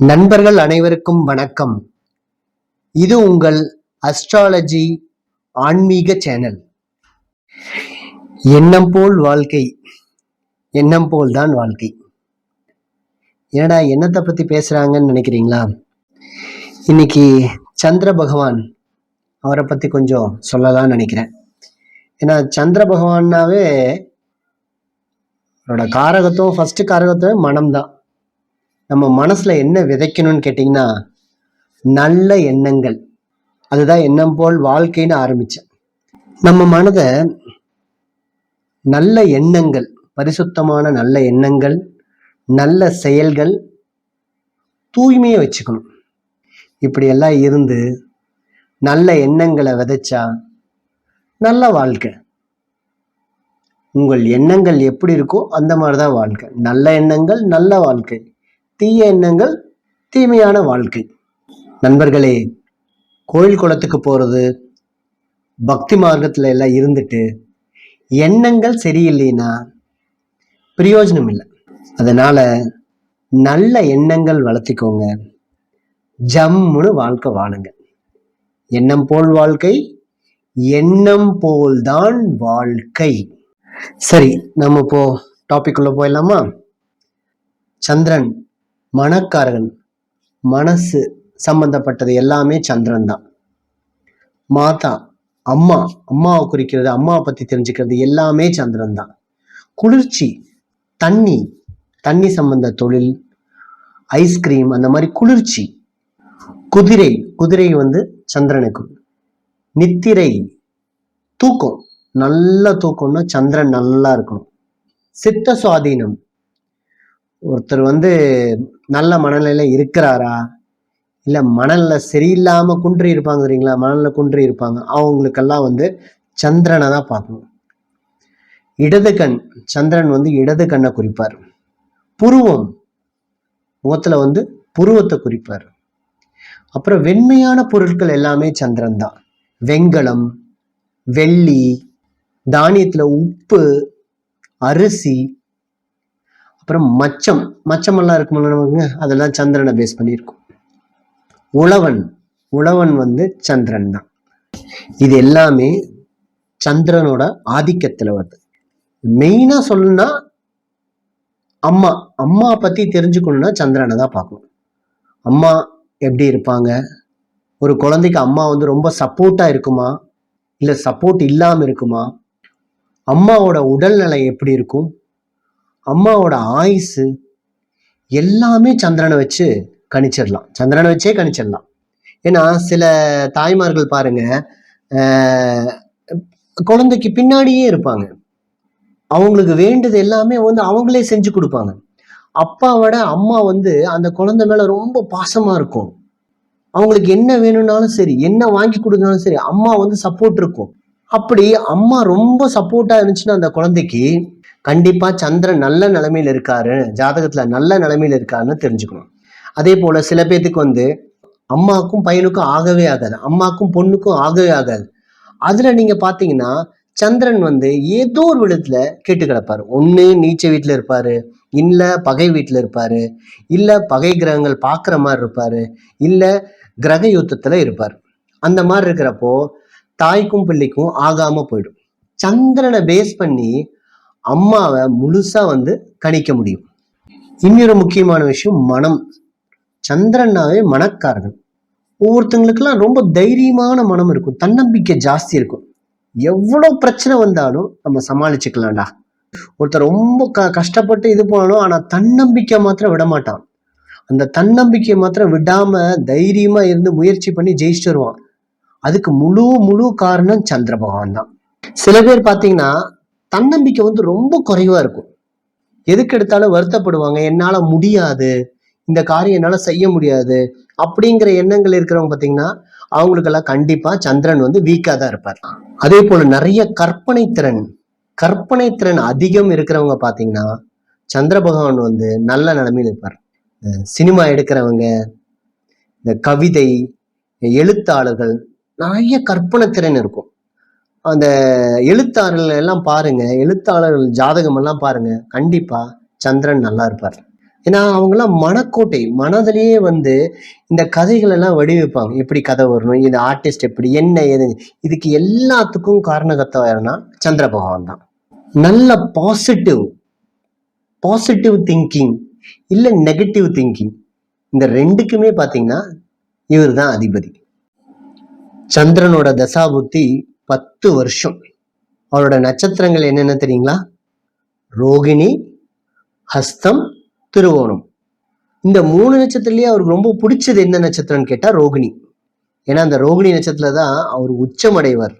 நண்பர்கள் அனைவருக்கும் வணக்கம். இது உங்கள் அஸ்ட்ராலஜி ஆன்மீக சேனல். எண்ணம் போல் வாழ்க்கை. எண்ணம் போல் தான் வாழ்க்கை. என்னடா எண்ணத்தை பற்றி பேசுகிறாங்கன்னு நினைக்கிறீங்களா? இன்னைக்கு சந்திர பகவான் அவரை பற்றி கொஞ்சம் சொல்லலாம்னு நினைக்கிறேன். ஏன்னா சந்திர பகவான்னாவே அவரோட காரகத்துவம் ஃபஸ்ட்டு காரகத்துவம் மனம்தான். நம்ம மனசில் என்ன விதைக்கணும்னு கேட்டிங்கன்னா நல்ல எண்ணங்கள். அதுதான் எண்ணம் போல் வாழ்க்கைன்னு ஆரம்பித்தேன் நம்ம மனதை நல்ல எண்ணங்கள் பரிசுத்தமான நல்ல எண்ணங்கள் நல்ல செயல்கள் தூய்மையை வச்சுக்கணும். இப்படியெல்லாம் இருந்து நல்ல எண்ணங்களை விதைச்சா நல்ல வாழ்க்கை. உங்கள் எண்ணங்கள் எப்படி இருக்கோ அந்த மாதிரி தான் வாழ்க்கை. நல்ல எண்ணங்கள் நல்ல வாழ்க்கை. தீய எண்ணங்கள் தீமையான வாழ்க்கை. நண்பர்களே கோயில் குளத்துக்கு போகிறது பக்தி மார்க்கத்தில் எல்லாம் இருந்துட்டு எண்ணங்கள் சரியில்லைன்னா பிரயோஜனம் இல்லை. அதனால் நல்ல எண்ணங்கள் வளர்த்திக்கோங்க. ஜம்முன்னு வாழ்க்கை வாழுங்க. எண்ணம் போல் வாழ்க்கை எண்ணம் போல்தான் வாழ்க்கை. சரி நம்ம இப்போ டாபிக் உள்ள போயிடலாமா? சந்திரன் மனக்காரகன் மனசு சம்பந்தப்பட்டது எல்லாமே சந்திரன் தான் மாதா அம்மா அம்மாவை குறிக்கிறது அம்மாவை பத்தி தெரிஞ்சுக்கிறது எல்லாமே சந்திரன் தான் குளிர்ச்சி தண்ணி தண்ணி சம்பந்த தொழில் ஐஸ்கிரீம் அந்த மாதிரி குளிர்ச்சி. குதிரை குதிரை வந்து சந்திரனுக்கு. நித்திரை தூக்கம். நல்ல தூக்கம்னா சந்திரன் நல்லா இருக்கணும். சித்த சுவாதீனம். ஒருத்தர் வந்து நல்ல மனநிலையில இருக்கிறாரா? இல்ல மணல்ல சரியில்லாம குன்றி இருப்பாங்க தெரியுங்களா மணல்ல குன்றி இருப்பாங்க. அவங்களுக்கெல்லாம் வந்து சந்திரனை தான் பார்க்கணும். இடது கண் சந்திரன் வந்து இடது கண்ணை குறிப்பார். புருவம் முகத்துல வந்து புருவத்தை குறிப்பார். அப்புறம் வெண்மையான பொருட்கள் எல்லாமே சந்திரன் தான். வெண்கலம் வெள்ளி தானியத்துல உப்பு அரிசி அப்புறம் மச்சம். மச்சமெல்லாம் இருக்குமில்ல நமக்கு அதெல்லாம் சந்திரனை பேஸ் பண்ணியிருக்கும். உழவன். உழவன் வந்து சந்திரன் தான். இது எல்லாமே சந்திரனோட ஆதிக்கத்துல வருது. மெயினா சொல்லணும்னா அம்மா. அம்மா பத்தி தெரிஞ்சுக்கணும்னா சந்திரனை தான் பார்க்கணும். அம்மா எப்படி இருப்பாங்க? ஒரு குழந்தைக்கு அம்மா வந்து ரொம்ப சப்போர்ட்டா இருக்குமா? இல்ல சப்போர்ட் இல்லாம இருக்குமா? அம்மாவோட உடல்நிலை எப்படி இருக்கும்? அம்மாவோட ஆயுசு எல்லாமே சந்திரனை வச்சு கணிச்சிடலாம். சந்திரனை வச்சே கணிச்சிடலாம். ஏன்னா சில தாய்மார்கள் பாருங்க குழந்தைக்கு பின்னாடியே இருப்பாங்க. அவங்களுக்கு வேண்டது எல்லாமே வந்து அவங்களே செஞ்சு கொடுப்பாங்க. அப்பாவோட அம்மா வந்து அந்த குழந்தை மேல ரொம்ப பாசமா இருக்கும். அவங்களுக்கு என்ன வேணும்னாலும் சரி என்ன வாங்கி கொடுத்தாலும் சரி அம்மா வந்து சப்போர்ட் இருக்கும். அப்படி அம்மா ரொம்ப சப்போர்ட்டா இருந்துச்சுன்னா அந்த குழந்தைக்கு கண்டிப்பா சந்திரன் நல்ல நிலைமையில இருக்காரு. ஜாதகத்துல நல்ல நிலைமையில இருக்காருன்னு தெரிஞ்சுக்கணும். அதே போல சில பேர்த்துக்கு வந்து அம்மாக்கும் பையனுக்கும் ஆகவே ஆகாது. அம்மாக்கும் பொண்ணுக்கும் ஆகவே ஆகாது. அதுல நீங்க பாத்தீங்கன்னா சந்திரன் வந்து ஏதோ ஒரு விதத்துல கேட்டு கிடப்பார். ஒண்ணு நீச்ச வீட்டுல இருப்பாரு இல்ல பகை வீட்டுல இருப்பாரு இல்ல பகை கிரகங்கள் பாக்குற மாதிரி இருப்பாரு இல்ல கிரக யுத்தத்துல இருப்பார். அந்த மாதிரி இருக்கிறப்போ தாய்க்கும் பிள்ளைக்கும் ஆகாம போயிடும். சந்திரனை பேஸ் பண்ணி அம்மாவை முழுசா வந்து கணிக்க முடியும். இன்னொரு முக்கியமான விஷயம் மனம். சந்திரன்னாவே மனக்காரர்கள். ஒவ்வொருத்தங்களுக்கெல்லாம் ரொம்ப தைரியமான மனம் இருக்கும். தன்னம்பிக்கை ஜாஸ்தி இருக்கும். எவ்வளோ பிரச்சனை வந்தாலும் நம்ம சமாளிச்சுக்கலாம்டா. ஒருத்தர் ரொம்ப க கஷ்டப்பட்டு இது பண்ணணும் ஆனால் தன்னம்பிக்கை மாத்திரம் விட மாட்டான் அந்த தன்னம்பிக்கையை மாத்திரம் விடாம தைரியமா இருந்து முயற்சி பண்ணி ஜெயிச்சுட்டு வருவான். அதுக்கு முழு முழு காரணம் சந்திர பகவான் தான். சில பேர் பார்த்தீங்கன்னா தன்னம்பிக்கை வந்து ரொம்ப குறைவா இருக்கும். எதுக்கு எடுத்தாலும் வருத்தப்படுவாங்க என்னால முடியாது. இந்த காரியம் என்னால செய்ய முடியாது. அப்படிங்கிற எண்ணங்கள் இருக்கிறவங்க பார்த்தீங்கன்னா அவங்களுக்கெல்லாம் கண்டிப்பா சந்திரன் வந்து வீக்கா தான் இருப்பார். அதே போல நிறைய கற்பனை திறன் கற்பனை திறன் அதிகம் இருக்கிறவங்க பார்த்தீங்கன்னா சந்திர பகவான் வந்து நல்ல நிலைமையில் இருப்பார். இந்த சினிமா எடுக்கிறவங்க இந்த கவிதை எழுத்தாளர்கள் நிறைய கற்பனை திறன் இருக்கும். அந்த எழுத்தாளர்கள் எல்லாம் பாருங்க எழுத்தாளர்கள் ஜாதகம் எல்லாம் பாருங்க கண்டிப்பா சந்திரன் நல்லா இருப்பார். ஏன்னா அவங்கெல்லாம் மனக்கோட்டை மனதிலேயே வந்து இந்த கதைகள் எல்லாம் வடிவமைப்பாங்க. எப்படி கதை வரணும் இது ஆர்டிஸ்ட் எப்படி என்ன எது இதுக்கு எல்லாத்துக்கும் காரணகர்த்தா சந்திர பகவான் தான். நல்ல பாசிட்டிவ் பாசிட்டிவ் திங்கிங் இல்லை நெகட்டிவ் திங்கிங் இந்த ரெண்டுக்குமே பார்த்தீங்கன்னா இவர் தான் அதிபதி. சந்திரனோட தசாபுத்தி பத்து வருஷம். அவரோட நட்சத்திரங்கள் என்னென்ன தெரியுங்களா? ரோகிணி ஹஸ்தம் திருவோணம். இந்த மூணு நட்சத்திரலேயே அவருக்கு ரொம்ப பிடிச்சது என்ன நட்சத்திரம்னு கேட்டால் ரோகிணி. ஏன்னா அந்த ரோகிணி நட்சத்திரத்தில் தான் அவர் உச்சமடைவார்.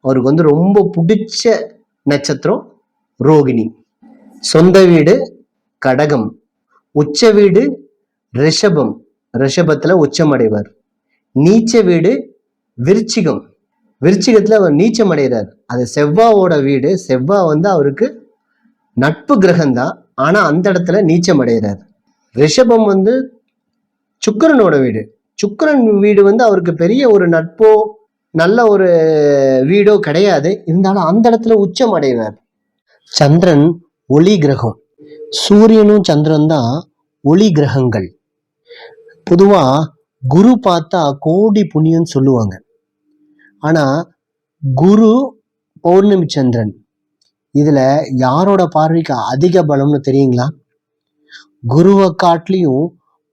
அவருக்கு வந்து ரொம்ப பிடிச்ச நட்சத்திரம் ரோகிணி. சொந்த வீடு கடகம். உச்ச வீடு ரிஷபம். ரிஷபத்தில் உச்சமடைவார். நீச்ச வீடு விருச்சிகம். விருச்சிகத்தில் அவர் நீச்சம் அடைகிறார். அது செவ்வாவோட வீடு. செவ்வா வந்து அவருக்கு நட்பு கிரகம்தான். ஆனால் அந்த இடத்துல நீச்சம் அடைகிறார். ரிஷபம் வந்து சுக்கிரனோட வீடு. சுக்கிரன் வீடு வந்து அவருக்கு பெரிய ஒரு நட்போ நல்ல ஒரு வீடோ கிடையாது. இருந்தாலும் அந்த இடத்துல உச்சம் அடைவார் சந்திரன் ஒளி கிரகம். சூரியனும் சந்திரன் தான் ஒளி கிரகங்கள். பொதுவாக குரு பார்த்தா கோடி புண்ணியம்னு சொல்லுவாங்க. ஆனால் குரு பௌர்ணமி சந்திரன் இதில் யாரோட பார்வைக்கு அதிக பலம்னு தெரியுங்களா? குருவை காட்டிலையும்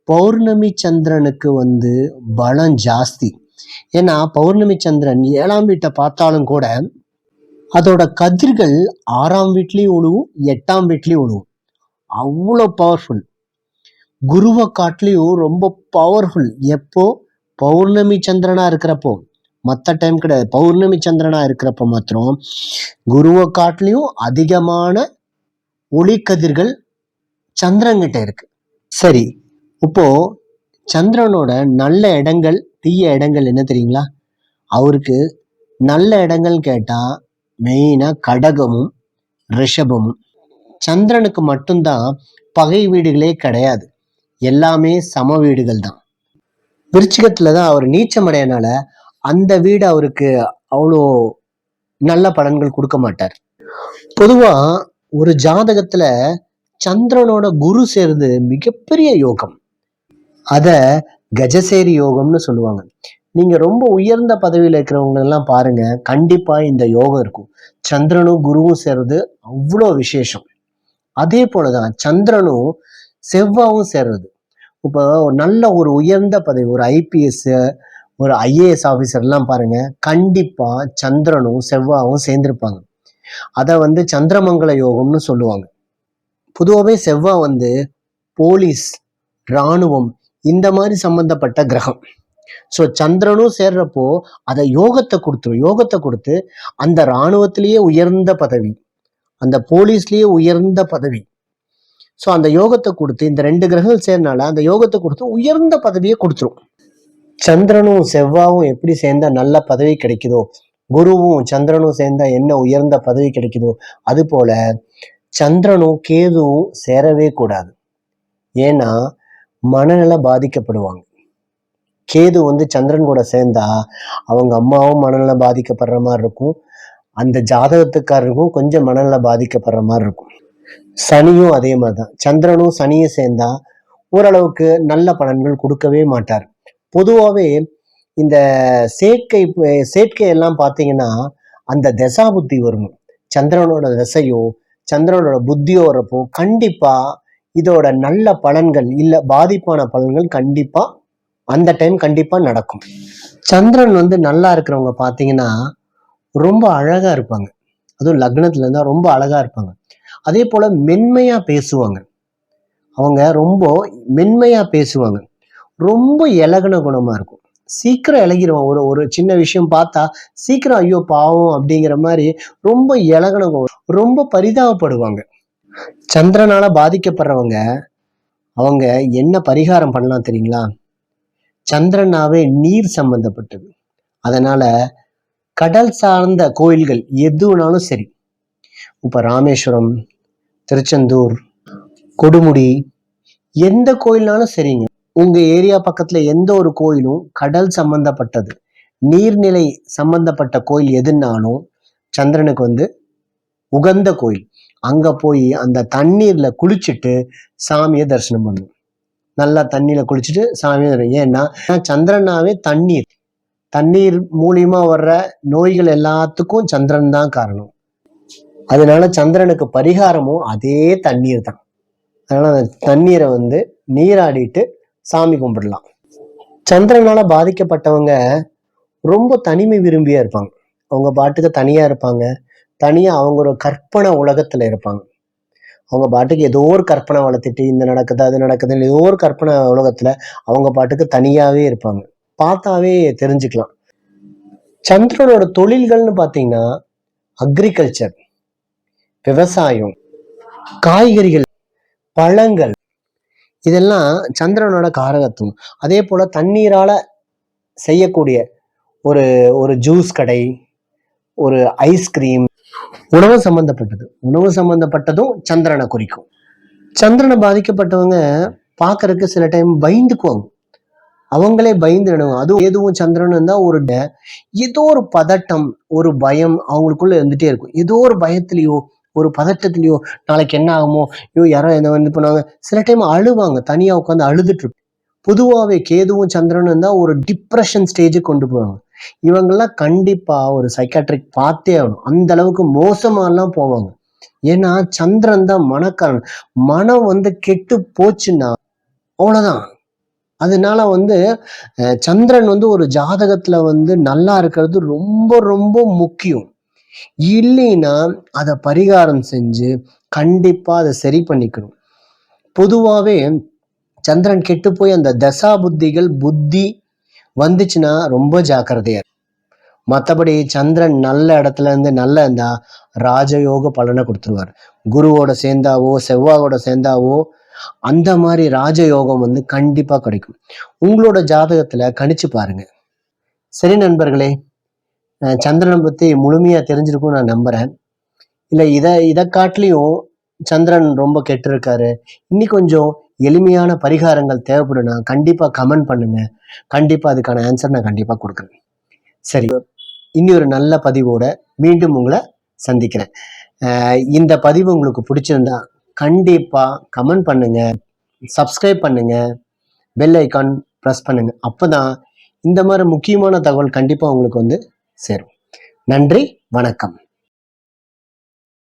பௌர்ணமி சந்திரனுக்கு வந்து பலம் ஜாஸ்தி. ஏன்னா பௌர்ணமி சந்திரன் ஏழாம் வீட்டை பார்த்தாலும் கூட அதோட கதிர்கள் ஆறாம் வீட்லேயும் உழுவும் எட்டாம் வீட்லேயும் உழுவும். அவ்வளோ பவர்ஃபுல் குருவை காட்டிலையும் ரொம்ப பவர்ஃபுல் எப்போ? பௌர்ணமி சந்திரனாக இருக்கிறப்போ. மற்ற டைம் கிடையாது. பௌர்ணமி சந்திரனாக இருக்கிறப்ப மாத்திரம் குருவை காட்டிலையும் அதிகமான ஒளிக்கதிர்கள் சந்திரன்கிட்ட இருக்கு. சரி இப்போ சந்திரனோட நல்ல இடங்கள் தீய இடங்கள் என்ன தெரியுங்களா? அவருக்கு நல்ல இடங்கள் கேட்டால் மெயினாக கடகமும் ரிஷபமும். சந்திரனுக்கு மட்டும்தான் பகை வீடுகளே கிடையாது. எல்லாமே சம வீடுகள் தான் விருச்சிகத்தில் தான் அவர் நீச்சம் அடையனால அந்த வீடு அவருக்கு அவ்வளோ நல்ல பலன்கள் கொடுக்க மாட்டார். பொதுவா ஒரு ஜாதகத்துல சந்திரனோட குரு சேர்ந்து மிகப்பெரிய யோகம். அத கஜசேரி யோகம்னு சொல்லுவாங்க. நீங்க ரொம்ப உயர்ந்த பதவியில் இருக்கிறவங்க எல்லாம் பாருங்க. கண்டிப்பா இந்த யோகம் இருக்கும். சந்திரனும் குருவும் சேர்றது அவ்வளோ விசேஷம். அதே போலதான் சந்திரனும் செவ்வாவும் சேர்றது. இப்போ நல்ல ஒரு உயர்ந்த பதவி ஒரு ஐபிஎஸ் ஒரு ஐஏஎஸ் ஆஃபீஸர்லாம் பாருங்க. கண்டிப்பாக சந்திரனும் செவ்வாவும் சேர்ந்திருப்பாங்க. அதை வந்து சந்திரமங்கல யோகம்னு சொல்லுவாங்க. பொதுவாகவே செவ்வாய் வந்து போலீஸ் இராணுவம் இந்த மாதிரி சம்பந்தப்பட்ட கிரகம். ஸோ சந்திரனும் சேர்றப்போ அதை யோகத்தை கொடுத்துரும் யோகத்தை கொடுத்து அந்த இராணுவத்திலேயே உயர்ந்த பதவி அந்த போலீஸ்லேயே உயர்ந்த பதவி. ஸோ அந்த யோகத்தை கொடுத்து இந்த ரெண்டு கிரகங்கள் சேர்னால அந்த யோகத்தை கொடுத்து உயர்ந்த பதவியை கொடுத்துரும். சந்திரனும் செவ்வாவும் எப்படி சேர்ந்தா நல்ல பதவி கிடைக்குதோ குருவும் சந்திரனும் சேர்ந்தா என்ன உயர்ந்த பதவி கிடைக்குதோ அது போல சந்திரனும் கேதுவும் சேரவே கூடாது. ஏன்னா மனநல பாதிக்கப்படுவாங்க. கேது வந்து சந்திரன் கூட சேர்ந்தா அவங்க அம்மாவும் மனநல பாதிக்கப்படுற மாதிரி இருக்கும். அந்த ஜாதகத்துக்காரருக்கும் கொஞ்சம் மனநல பாதிக்கப்படுற மாதிரி இருக்கும். சனியும் அதே மாதிரி தான் சந்திரனும் சனியும் சேர்ந்தா ஓரளவுக்கு நல்ல பலன்கள் கொடுக்கவே மாட்டார். பொதுவாகவே இந்த சேர்க்கை சேர்க்கை எல்லாம் பார்த்தீங்கன்னா அந்த தசா புத்தி வரும் சந்திரனோட தசையோ சந்திரனோட புத்தியோ வரப்போ கண்டிப்பாக இதோட நல்ல பலன்கள் இல்லை பாதிப்பான பலன்கள் கண்டிப்பாக அந்த டைம் கண்டிப்பாக நடக்கும். சந்திரன் வந்து நல்லா இருக்கிறவங்க பார்த்தீங்கன்னா ரொம்ப அழகாக இருப்பாங்க. அதுவும் லக்னத்துல இருந்தால் ரொம்ப அழகாக இருப்பாங்க. அதே போல் மென்மையாக பேசுவாங்க. அவங்க ரொம்ப மென்மையாக பேசுவாங்க. ரொம்ப இலகுன குணமாக இருக்கும். சீக்கிரம் இலகிடுவான் ஒரு ஒரு சின்ன விஷயம் பார்த்தா சீக்கிரம் ஐயோ பாவம் அப்படிங்கிற மாதிரி ரொம்ப இலகுன குணம் ரொம்ப பரிதாபப்படுவாங்க. சந்திரனால் பாதிக்கப்படுறவங்க அவங்க என்ன பரிகாரம் பண்ணலாம் தெரியுங்களா? சந்திரனாவே நீர் சம்பந்தப்பட்டது. அதனால கடல் சார்ந்த கோயில்கள் எதுனாலும் சரி. இப்ப ராமேஸ்வரம் திருச்செந்தூர் கொடுமுடி எந்த கோயில்னாலும் சரிங்க. உங்க ஏரியா பக்கத்துல எந்த ஒரு கோயிலும் கடல் சம்பந்தப்பட்டது. நீர்நிலை சம்பந்தப்பட்ட கோயில் எதுனாலும் சந்திரனுக்கு வந்து உகந்த கோயில். அங்க போய் அந்த தண்ணீர்ல குளிச்சுட்டு சாமியை தரிசனம் பண்ணும். நல்லா தண்ணியில குளிச்சுட்டு சாமியை தரிசனம். ஏன்னா சந்திரனாவே தண்ணீர். தண்ணீர் மூலியமா வர்ற நோய்கள் எல்லாத்துக்கும் சந்திரன் தான் காரணம். அதனால சந்திரனுக்கு பரிகாரமும் அதே தண்ணீர் தான். அதனால அந்த தண்ணீரை வந்து நீராடிட்டு சாமி கும்பிடலாம். சந்திரனால பாதிக்கப்பட்டவங்க ரொம்ப தனிமை விரும்பியா இருப்பாங்க. அவங்க பாட்டுக்கு தனியா இருப்பாங்க. தனியா அவங்க ஒரு கற்பனை உலகத்துல இருப்பாங்க. அவங்க பாட்டுக்கு ஏதோ ஒரு கற்பனை வளர்த்துட்டு இந்த நடக்குது அது நடக்குது ஏதோ ஒரு கற்பனை உலகத்துல அவங்க பாட்டுக்கு தனியாவே இருப்பாங்க. பார்த்தாவே தெரிஞ்சுக்கலாம். சந்திரனோட தொழில்கள்னு பார்த்தீங்கன்னா அக்ரிகல்ச்சர் விவசாயம் காய்கறிகள் பழங்கள் இதெல்லாம் சந்திரனோட காரகத்துவம். அதே போல தண்ணீரால செய்யக்கூடிய ஒரு ஒரு ஜூஸ் கடை ஒரு ஐஸ்கிரீம் உணவு சம்பந்தப்பட்டது. உணவு சம்பந்தப்பட்டதும் சந்திரனை குறிக்கும். சந்திரனை பாதிக்கப்பட்டவங்க பார்க்கறதுக்கு சில டைம் பயந்துக்குவாங்க. அவங்களே பயந்துடுவாங்க அதுவும் எதுவும் சந்திரன் இருந்தா ஒரு ட- ஏதோ ஒரு பதட்டம் ஒரு பயம் அவங்களுக்குள்ள இருந்துட்டே இருக்கும். ஏதோ ஒரு பயத்திலையோ ஒரு பதட்டத்துலையோ நாளைக்கு என்ன ஆகுமோ ஐயோ யாரோ என்ன வந்து பண்ணுவாங்க. சில டைம் அழுவாங்க. தனியாக உட்காந்து அழுதுட்டு பொதுவாகவே கேதுவும் சந்திரனும் தான் ஒரு டிப்ரெஷன் ஸ்டேஜுக்கு கொண்டு போவாங்க. இவங்கெல்லாம் கண்டிப்பாக ஒரு சைக்காட்ரிக் பார்த்தே ஆகணும். அந்த அளவுக்கு மோசமாலாம் போவாங்க. ஏன்னா சந்திரன் தான் மனக்காரன். மனம் வந்து கெட்டு போச்சுன்னா அவ்வளோதான் அதனால வந்து சந்திரன் வந்து ஒரு ஜாதகத்துல வந்து நல்லா இருக்கிறது ரொம்ப ரொம்ப முக்கியம். இல்லைன்னா அதை பரிகாரம் செஞ்சு கண்டிப்பாக அதை சரி பண்ணிக்கணும். பொதுவாகவே சந்திரன் கெட்டு போய் அந்த தசா புத்திகள் புத்தி வந்துச்சுன்னா ரொம்ப ஜாக்கிரதையா மற்றபடி சந்திரன் நல்ல இடத்துல இருந்து நல்ல இருந்தா ராஜயோக பலனை கொடுத்துருவார். குருவோட சேர்ந்தாவோ செவ்வாயோட சேர்ந்தாவோ அந்த மாதிரி ராஜயோகம் வந்து கண்டிப்பாக கிடைக்கும். உங்களோட ஜாதகத்தில் கணிச்சு பாருங்க. சரி நண்பர்களே சந்திரனை பற்றி முழுமையாக தெரிஞ்சிருக்கும் நான் நம்புகிறேன் இல்லை இதை இதை காட்டிலையும் சந்திரன் ரொம்ப கெட்டிருக்காரு. இன்னி கொஞ்சம் எளிமையான பரிகாரங்கள் தேவைப்படுனா கண்டிப்பாக கமெண்ட் பண்ணுங்க. கண்டிப்பாக அதுக்கான ஆன்சர் நான் கண்டிப்பாக கொடுக்குறேன். சரி இனி ஒரு நல்ல பதிவோட மீண்டும் உங்களை சந்திக்கிறேன். இந்த பதிவு உங்களுக்கு பிடிச்சிருந்தா கண்டிப்பாக கமெண்ட் பண்ணுங்க. சப்ஸ்கிரைப் பண்ணுங்க. பெல் ஐக்கான் ப்ரெஸ் பண்ணுங்க. அப்பதான் இந்த மாதிரி முக்கியமான தகவல் கண்டிப்பாக உங்களுக்கு வந்து சரி. நன்றி வணக்கம்.